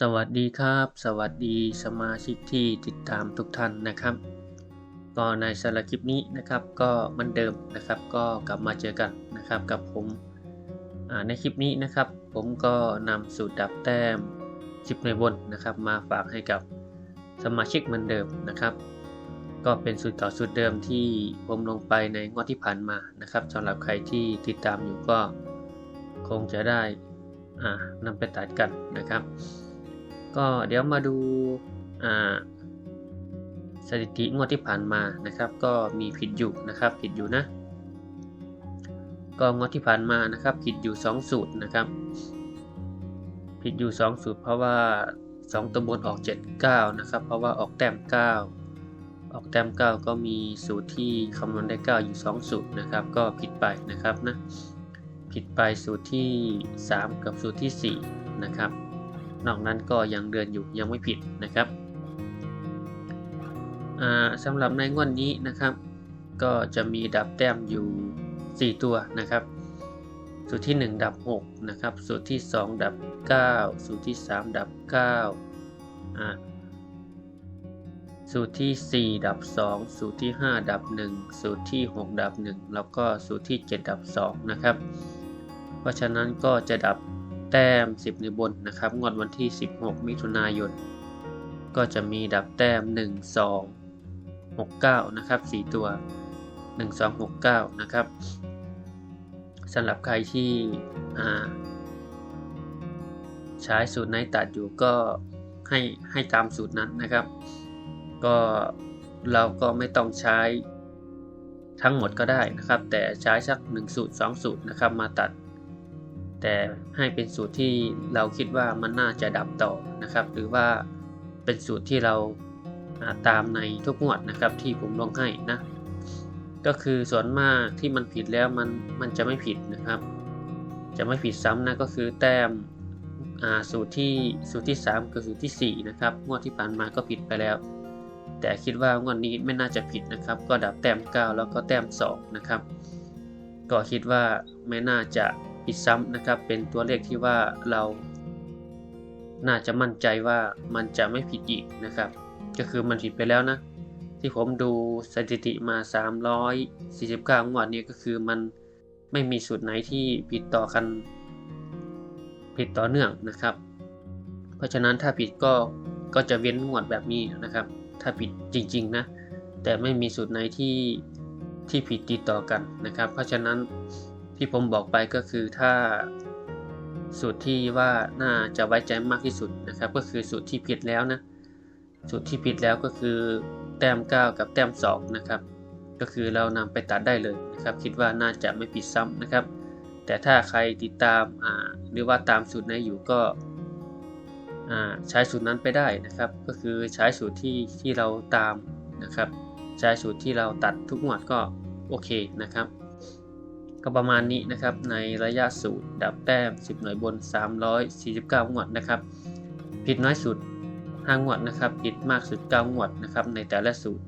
สวัสดีครับ สวัสดีสมาชิกที่ติดตามทุกท่านนะครับ ก็ในสารคลิปนี้นะครับก็เหมือนเดิมนะครับ ก็กลับมาเจอกันนะครับกับผมในคลิปนี้นะครับ ผมก็นำสูตรดับแต้ม10ในบนนะครับ มาฝากให้กับสมาชิกเหมือนเดิมนะครับ ก็เป็นสูตรต่อสูตรเดิมที่ผมลงไปในงวดที่ผ่านมานะครับสำหรับใครที่ติดตามอยู่ก็คงจะได้อ่านำไปตัดกันนะครับ ก็เดี๋ยวมาดูสถิติงวดที่ผ่านมานะครับ ก็มีผิดอยู่นะครับผิดอยู่นะ ก็งวดที่ผ่านมานะครับผิดอยู่ 2 สูตรนะครับ ผิดอยู่ 2 สูตร เพราะว่า 2ตัวบนออก 7 9 นะครับ เพราะว่าออกแต้ม 9 ออกแต้ม 9 ก็มีสูตรที่คำนวณได้ 9 อยู่ 2 สูตรนะครับ ก็ผิดไปนะครับนะผิดไปสูตรที่ 3 กับสูตรที่ 4 นะครับ นอกนั้นก็ยังเดินอยู่ยังไม่ผิดนะครับสำหรับในงวดนนี้นะครับ ก็จะมีดับแต้มอยู่ 4 ตัวนะครับ สูตรที่ 1 ดับ 6 นะครับ สูตรที่ 2 ดับ 9 สูตรที่ 3 ดับ9อ่าสูตรที่ 4 ดับ 2 สูตรที่ 5 ดับ 1 สูตรที่ 6 ดับ 1 แล้วก็สูตรที่ 7 ดับ 2 นะครับ เพราะฉะนั้นก็จะดับ แต้ม 10ในบนนะครับ งวดวันที่ 16 มิถุนายน ก็จะมีดับแต้ม 1 2 6 9 นะครับ 4 ตัว 1 2 6 9 นะครับสำหรับใครที่ใช้สูตรไหนตัดอยู่ก็ให้ให้ตามสูตรนั้นนะครับ ก็เราก็ไม่ต้องใช้ทั้งหมดก็ได้นะครับ แต่ใช้สัก 1 สูตร 2 สูตรนะครับ มาตัด แต่ให้เป็นสูตรที่เราคิดว่ามันน่าจะดับต่อนะครับ หรือว่าเป็นสูตรที่เราตามในทุกงวดนะครับที่ผมลงให้นะ ก็คือส่วนมากที่มันผิดแล้วมันมันจะไม่ผิดนะครับ จะไม่ผิดซ้ำนะก็คือแต้มสูตรที่สูตรที่ 3 กับสูตรที่ 4 นะครับ งวดที่ผ่านมาก็ผิดไปแล้ว แต่คิดว่างวดนี้ไม่น่าจะผิดนะครับ ก็ดับแต้ม 9 แล้วก็แต้ม 2 นะครับ ก็คิดว่าไม่น่าจะ ผิดซ้ำนะครับเป็นตัวเลขที่ว่าเราน่าจะมั่นใจว่ามันจะไม่ผิดอีกนะครับ ก็คือมันผิดไปแล้วนะ ที่ผมดูสถิติมา 349 งวดนี้ก็คือมันไม่มีสูตรไหนที่ผิดต่อกันผิดต่อเนื่องนะครับ เพราะฉะนั้นถ้าผิดก็ก็จะเว้นงวดแบบนี้นะครับ ถ้าผิดจริง ๆ นะ แต่ไม่มีสูตรไหนที่ที่ผิดติดต่อกันนะครับ เพราะฉะนั้น ที่ผมบอกไปก็คือถ้าสูตรที่ว่าน่าจะไว้ใจมากที่สุดนะครับ ก็คือสูตรที่ผิดแล้วนะสูตรที่ผิดแล้วก็คือแต้ม 9 กับแต้ม 2 นะครับ ก็คือเรานำไปตัดได้เลยนะครับ คิดว่าน่าจะไม่ผิดซ้ำนะครับ แต่ถ้าใครติดตามอ่าหรือว่าตามสูตรไหนอยู่ก็อ่าใช้สูตรนั้นไปได้นะครับ ก็คือใช้สูตรที่ที่เราตามนะครับ ใช้สูตรที่เราตัดทุกหมวดก็โอเคนะครับ ก็ประมาณนี้นะครับในระยะสูตรดับแต้ม 10 หน่วยบน 349 งวดนะครับ ผิดน้อยสุด 5 งวดนะครับ ผิดมากสุด 9 งวดนะครับ ในแต่ละสูตร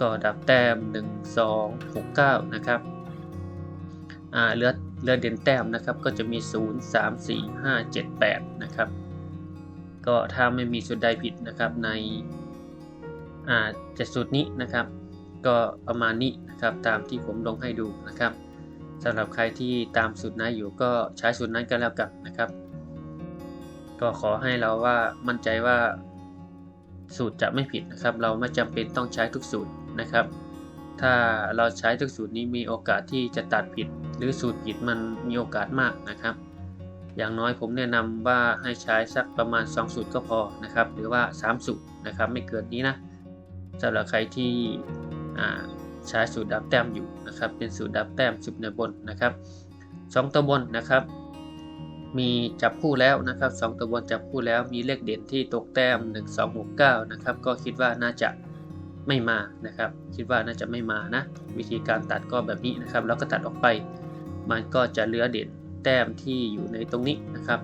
ก็ดับแต้ม 1 2 6 9 นะครับอ่าเลือดเลือดเด่นแต้มนะครับก็จะมี 0 3 4 5 7 8 นะครับ ก็ถ้าไม่มีสูตรใดผิดนะครับในอ่าจะสูตรนี้นะครับ ก็ประมาณนี้นะครับตามที่ผมลงให้ดูนะครับ สำหรับใครที่ตามสูตรนั้นอยู่ก็ใช้สูตรนั้นก็แล้วกันนะครับ ก็ขอให้เราว่ามั่นใจว่าสูตรจะไม่ผิดนะครับ เราไม่จำเป็นต้องใช้ทุกสูตรนะครับ ถ้าเราใช้ทุกสูตรนี้มีโอกาสที่จะตัดผิด หรือสูตรผิดมันมีโอกาสมากนะครับ อย่างน้อยผมแนะนำว่าให้ใช้สักประมาณ 2 สูตรก็พอนะครับ หรือว่า 3 สูตรนะครับ ไม่เกินนี้นะสำหรับใครที่ ใช้สูตรดับแต้มอยู่นะครับ เป็นสูตรดับแต้มสุดในบนนะครับสองตัวบนนะครับ มีจับคู่แล้วนะครับสองตัวบนจับคู่แล้วมีเลขเด่นที่ตกแต้ม 1 2 6 9นะครับก็คิดว่าน่าจะไม่มานะครับ คิดว่าน่าจะไม่มานะ วิธีการตัดก็แบบนี้นะครับ แล้วก็ตัดออกไป มันก็จะเหลือเด่นแต้มที่อยู่ในตรงนี้นะครับ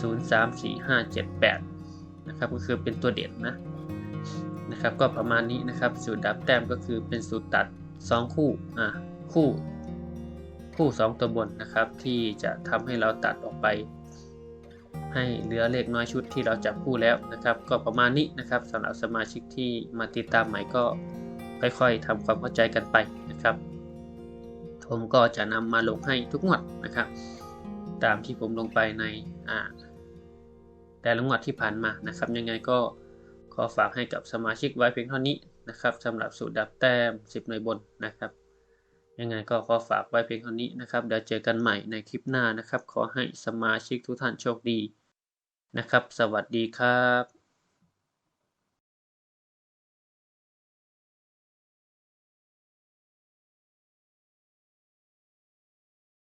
0 3 4 5 7 8นะครับก็คือเป็นตัวเด่นนะ นะครับก็ประมาณนี้นะครับ สูตรดับแต้มก็คือเป็นสูตรตัด 2 คู่อะคู่คู่ 2 ตัวบนนะครับ ที่จะทำให้เราตัดออกไป ให้เหลือเลขน้อยชุดที่เราจับคู่แล้วนะครับ ก็ประมาณนี้นะครับสำหรับสมาชิกที่มาติดตามใหม่ก็ค่อยๆทำความเข้าใจกันไปนะครับผมก็จะนำมาลงให้ทุกงวดนะครับ ตามที่ผมลงไปในอ่าแต่ละงวดที่ผ่านมานะครับ ยังไงก็ ขอฝากให้กับสมาชิกไว้เพียงเท่านี้นะครับสำหรับสูตรดับแต้ม 10 หน่วยบนนะครับ ยังไงก็ขอฝากไว้เพียงเท่านี้นะครับเดี๋ยวเจอกันใหม่ในคลิปหน้านะครับ ขอให้สมาชิกทุกท่านโชคดีนะครับ สวัสดีครับ